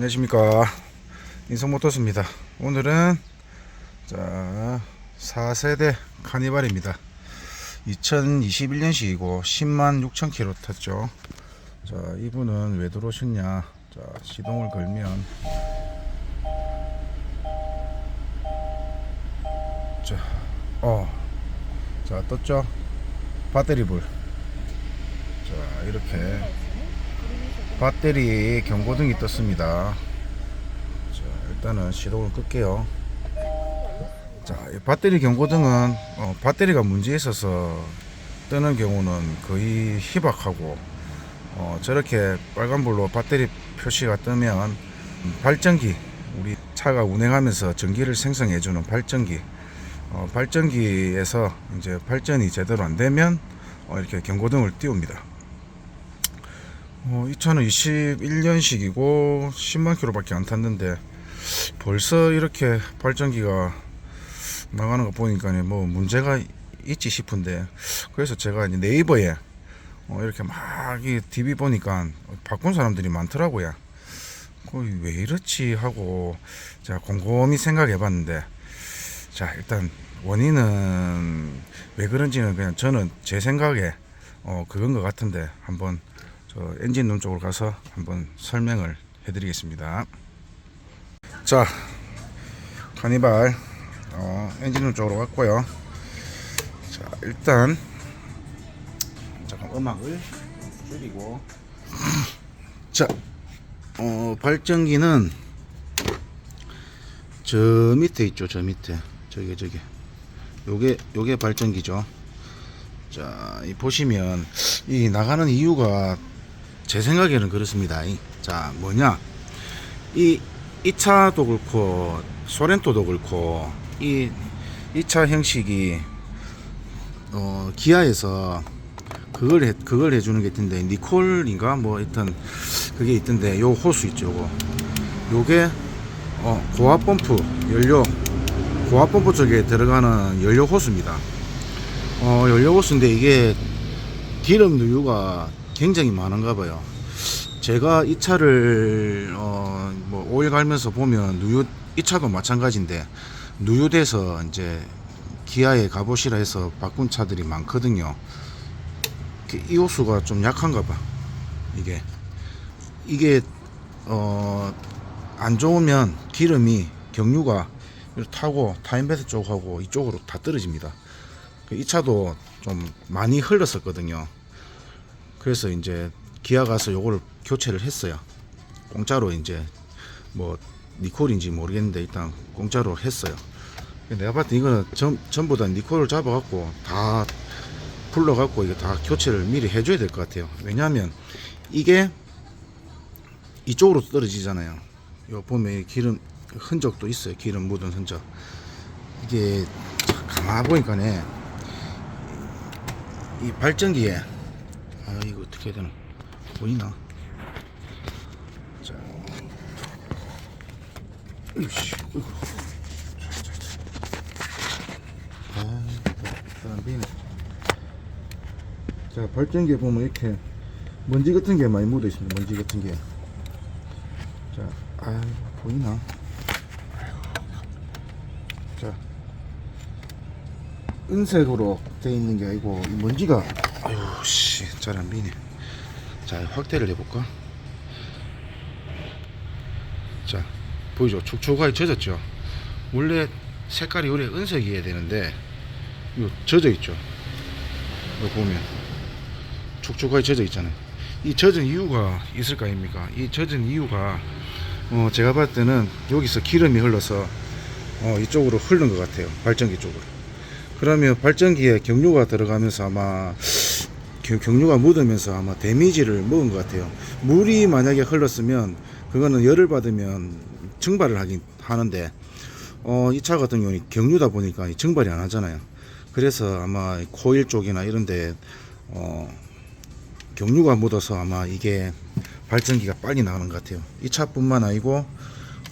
안녕하십니까. 인성모터스입니다. 오늘은 자 4세대 카니발입니다. 2021년식이고 10만 6천 킬로 탔죠. 자 이분은 왜 들어오셨냐? 자 시동을 걸면 자, 어, 자 떴죠? 배터리 불. 자, 이렇게 배터리 경고등이 떴습니다. 자, 일단은 시동을 끌게요. 자, 이 배터리 경고등은 어, 배터리가 문제 있어서 뜨는 경우는 거의 희박하고 어, 저렇게 빨간불로 배터리 표시가 뜨면 발전기 우리 차가 운행하면서 전기를 생성해주는 발전기 어, 발전기에서 이제 발전이 제대로 안 되면 어, 이렇게 경고등을 띄웁니다. 어, 이 차는 21년식이고 10만 킬로밖에 안 탔는데 벌써 이렇게 발전기가 나가는 거 보니까 뭐 문제가 있지 싶은데 그래서 제가 이제 네이버에 어, 이렇게 막이 TV 보니까 바꾼 사람들이 많더라고요. 거의 왜 이렇지 하고 제가 곰곰이 생각해 봤는데 자 일단 원인은 왜 그런지는 그냥 저는 제 생각에 어 그건 것 같은데 한번 저 엔진 룸 쪽으로 가서 한번 설명을 해드리겠습니다. 자, 카니발 어, 엔진 룸 쪽으로 왔고요. 자, 일단 잠깐 음악을 줄이고 자, 어, 발전기는 저 밑에 있죠, 저 밑에 저기 저기 요게 요게 발전기죠. 자, 이 보시면 이 나가는 이유가 제 생각에는 그렇습니다. 이- 자, 뭐냐? 이, 이 차도 그렇고, 소렌토도 그렇고, 이, 이차 형식이, 어, 기아에서 그걸 해, 그걸 해주는 게 있던데, 니콜인가? 뭐, 있던, 그게 있던데, 요 호수 있죠, 요거. 요게, 어, 고압 펌프, 연료, 고압 펌프 쪽에 들어가는 연료 호수입니다. 어, 연료 호수인데 이게 기름 누유가 굉장히 많은가 봐요. 제가 이 차를 어, 뭐 오일 갈면서 보면 누유 이 차도 마찬가지인데 누유돼서 이제 기아에 가보시라 해서 바꾼 차들이 많거든요. 이이 호수가 좀 약한가 봐. 이게 이게 어, 안 좋으면 기름이 경유가 타고 타임베스 쪽하고 이쪽으로 다 떨어집니다. 그이 차도 좀 많이 흘렀었거든요. 그래서 이제 기아 가서 요거를 교체를 했어요. 공짜로 이제 뭐 니콜인지 모르겠는데 일단 공짜로 했어요. 내가 때 이거는 전, 전부 다 니콜을 잡아갖고 다 불러갖고 이거 다 교체를 미리 해줘야 될 것 같아요. 왜냐하면 이게 이쪽으로 떨어지잖아요. 요 보면 이 기름 흔적도 있어요. 기름 묻은 흔적. 이게 가만 보니까네 이 발전기에 아 이거 어떻게 해야 되나? 보이나? 자. 으이씨. 아자 발전기에 보면 이렇게 먼지 같은 게 많이 묻어 있습니다. 먼지 같은 게자 아 보이나? 자. 은색으로 돼 있는 게 아니고 이 먼지가 아유 씨 잘 안 비네 자 확대를 해볼까? 자 보이죠? 축축하게 젖었죠? 원래 색깔이 원래 은색이어야 되는데 이거 젖어 있죠? 이거 보면. 축축하게 젖어 있잖아요. 이 젖은 이유가 있을 거 아닙니까? 이 젖은 이유가 어 제가 봤을 때는 여기서 기름이 흘러서 어 이쪽으로 흐른 것 같아요. 발전기 쪽으로. 그러면 발전기에 경유가 들어가면서 아마 겨- 경유가 묻으면서 아마 데미지를 먹은 것 같아요. 물이 만약에 흘렀으면 그거는 열을 받으면 증발을 하긴 하는데 어, 이 차 같은 경우는 경유다 보니까 이 증발이 안 하잖아요. 그래서 아마 코일 쪽이나 이런데 어, 경유가 묻어서 아마 이게 발전기가 빨리 나가는 것 같아요. 이 차뿐만 아니고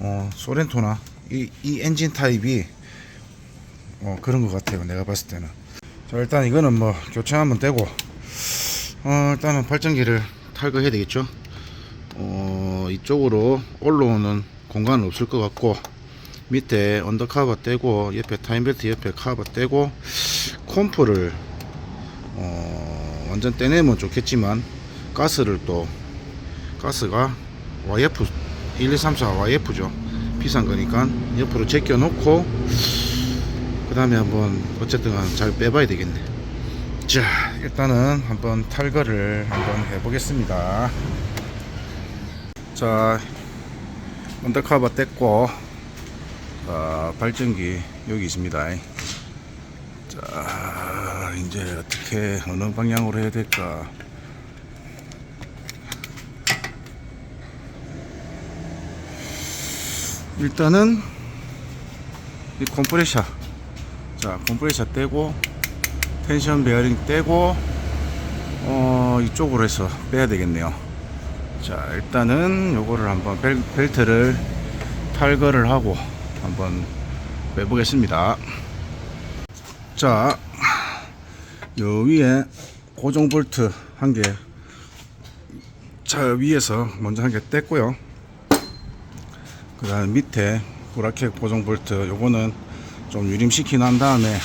어, 소렌토나 이, 이 엔진 타입이 어, 그런 것 같아요. 내가 봤을 때는. 자, 일단 이거는 뭐 교체하면 되고, 어, 일단은 발전기를 탈거해야 되겠죠. 어, 어, 이쪽으로 올라오는 공간은 없을 것 같고 밑에 언더카버 떼고 옆에 타임벨트 옆에 카버 떼고 콤프를 어, 완전 떼내면 좋겠지만 가스를 또 가스가 YF 1234 YF죠 비싼 거니까 옆으로 제껴 놓고 그 다음에 한번 어쨌든 간잘 빼봐야 되겠네 자 일단은 한번 탈거를 한번 해보겠습니다. 자 언더커버 뗐고 자 발전기 여기 있습니다. 자 이제 어떻게 어느 방향으로 해야 될까? 일단은 이 컴프레셔. 자 컴프레셔 떼고 텐션 베어링 떼고 어 이쪽으로 해서 빼야 되겠네요 자 일단은 요거를 한번 벨, 벨트를 탈거를 하고 한번 빼보겠습니다 자, 요 위에 고정 볼트 한 개, 자 위에서 먼저 한 개 뗐고요. 그 다음 밑에 브라켓 고정 볼트, 요거는 좀 유림시키 난 다음에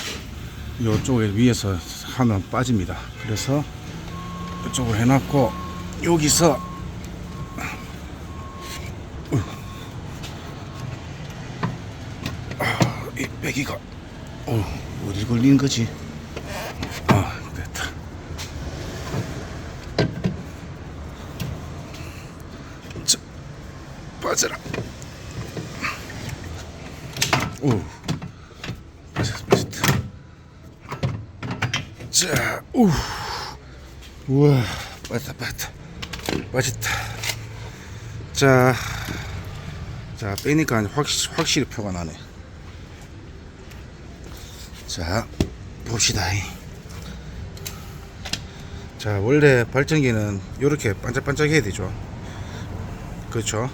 요쪽에 위에서 하면 빠집니다. 그래서 이쪽으로 해놨고 여기서 아, 이 빼기가 어, 어디 걸린 거지? 아, 됐다. 자, 빠져라. 오, 빠졌다, 빠졌다. 자, 오, 우와, 빠졌다, 빠졌다, 빠졌다. 자, 자, 빼니까 확, 확실히 표가 나네. 자 봅시다. 자 원래 발전기는 이렇게 반짝반짝 해야 되죠. 그렇죠?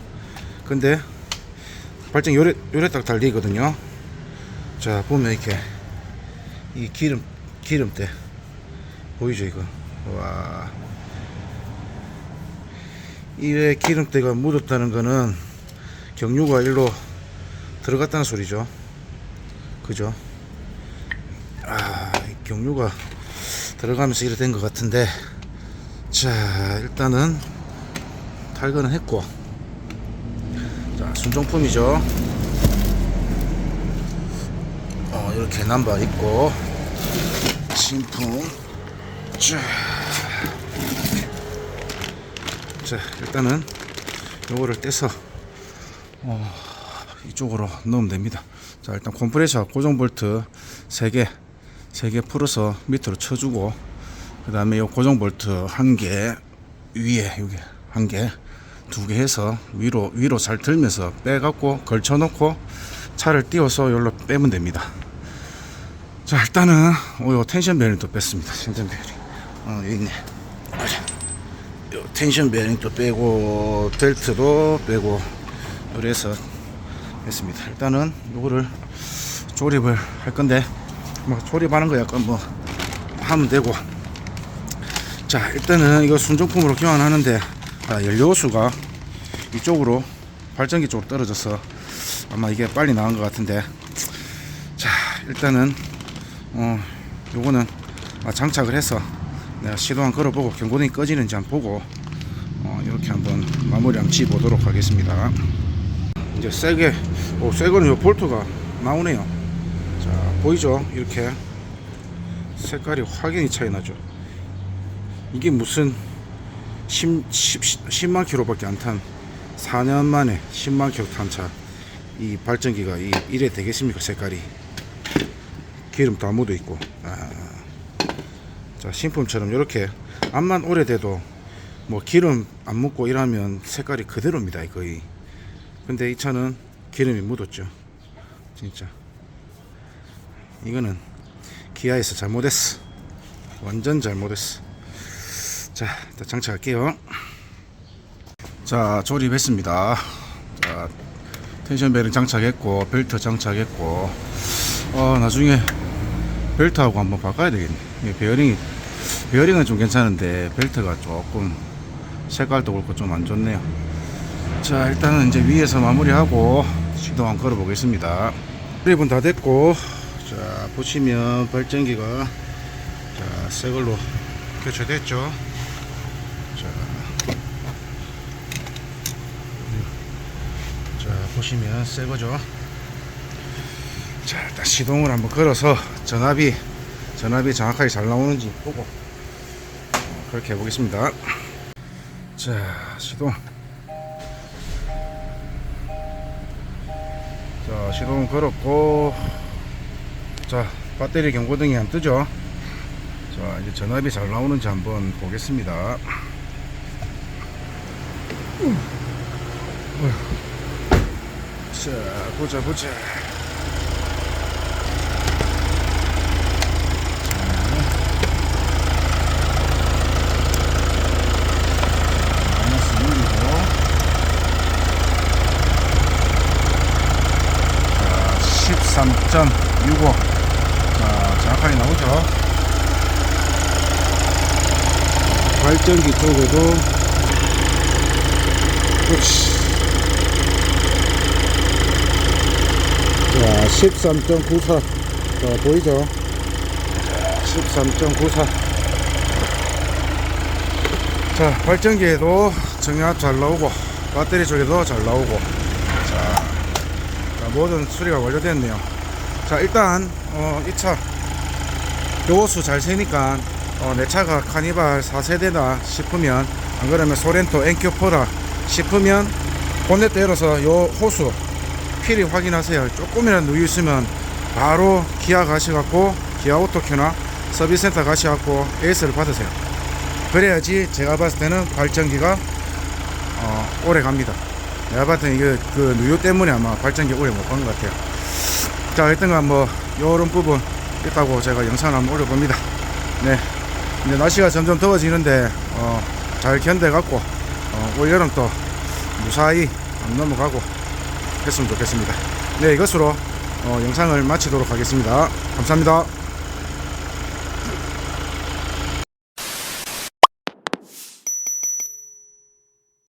근데 발전기 요래 요래 딱 달리거든요. 자 보면 이렇게 이 기름 기름때 보이죠 이거? 와. 이에 기름때가 묻었다는 거는 경유가 일로 들어갔다는 소리죠. 그죠? 아, 이 경유가 들어가면서 이래 된 것 같은데. 자 일단은 탈거는 했고. 자 순정품이죠. 어 이렇게 남바 있고 신품 자, 자 일단은 요거를 떼서 어, 이쪽으로 넣으면 됩니다. 자 일단 컴프레셔 고정 볼트 3개 3개 풀어서 밑으로 쳐주고 그 다음에 요 고정 볼트 한 개 위에 여기 한개 두 개 해서 위로 위로 잘 들면서 빼갖고 걸쳐 놓고 차를 띄워서 여기로 빼면 됩니다. 자 일단은 어, 요 텐션 베어링도 뺐습니다. 텐션 베어링 어 여기 있네. 요 텐션 베어링도 빼고 벨트도 빼고 그래서 했습니다. 일단은 요거를 조립을 할 건데 뭐 조립하는 거 약간 뭐 하면 되고. 자 일단은 이거 순정품으로 교환하는데 아, 연료수가 이쪽으로 발전기 쪽으로 떨어져서 아마 이게 빨리 나온 것 같은데. 자 일단은 어 요거는 아, 장착을 해서 내가 시도 한번 걸어보고 경고등이 꺼지는지 한번 보고 어, 이렇게 한번 마무리 한번 지 보도록 하겠습니다. 이제 세게 오 세거는 요 볼트가 나오네요. 자 보이죠? 이렇게 색깔이 확연히 차이 나죠? 이게 무슨 10, 10, 10만 킬로밖에 안 탄 4년 만에 10만 킬로 탄 차 이 발전기가 이, 이래 되겠습니까? 색깔이. 기름 다 묻어 있고. 아. 자 신품처럼 이렇게 암만 오래돼도 뭐 기름 안 묻고 이러면 색깔이 그대로입니다 거의. 근데 이 차는 기름이 묻었죠. 진짜. 이거는 기아에서 잘못했어. 완전 잘못했어. 자 일단 장착할게요. 자 조립했습니다. 자 텐션 베링 장착했고 벨트 장착했고. 어 나중에 벨트하고 한번 바꿔야 되겠네 베어링이 베어링은 좀 괜찮은데 벨트가 조금 색깔도 그렇고 좀 안 좋네요. 자 일단은 이제 위에서 마무리하고 시동 한번 걸어 보겠습니다. 수리분 다 됐고 자 보시면 발전기가 자 새걸로 교체됐죠? 자, 자 보시면 새거죠? 자 일단 시동을 한번 걸어서 전압이 전압이 정확하게 잘 나오는지 보고 어, 그렇게 해보겠습니다. 자 시동. 자 시동 걸었고 자 배터리 경고등이 안 뜨죠? 자 이제 전압이 잘 나오는지 한번 보겠습니다. 자 보자 보자 1.65 자, 정확하게 나오죠. 발전기 쪽에도 자13.94 자, 보이죠? 13.94자 발전기에도 정약 잘 나오고 배터리 쪽에도 잘 나오고. 자 모든 수리가 완료됐네요. 자, 일단, 어, 이 차, 요호수 잘 세니까, 어, 내 차가 카니발 4세대다 싶으면, 안 그러면 소렌토 엔큐포라 싶으면, 본넷 열어서 요 호수, 필히 확인하세요. 조금이라도 누유 있으면, 바로 기아 가셔갖고, 기아 오토큐나 서비스센터 가셔갖고, 에이스를 받으세요. 그래야지 제가 봤을 때는 발전기가, 어, 오래 갑니다. 내가 봤을 때 이게 그 누유 때문에 아마 발전기 오래 못 간 것 같아요. 자, 일단간 뭐, 요런 부분 있다고 제가 영상을 한번 올려봅니다. 네. 이제 날씨가 점점 더워지는데, 어, 잘 견뎌갖고, 어, 올 여름 또 무사히 안 넘어가고 했으면 좋겠습니다. 네, 이것으로, 어, 영상을 마치도록 하겠습니다. 감사합니다.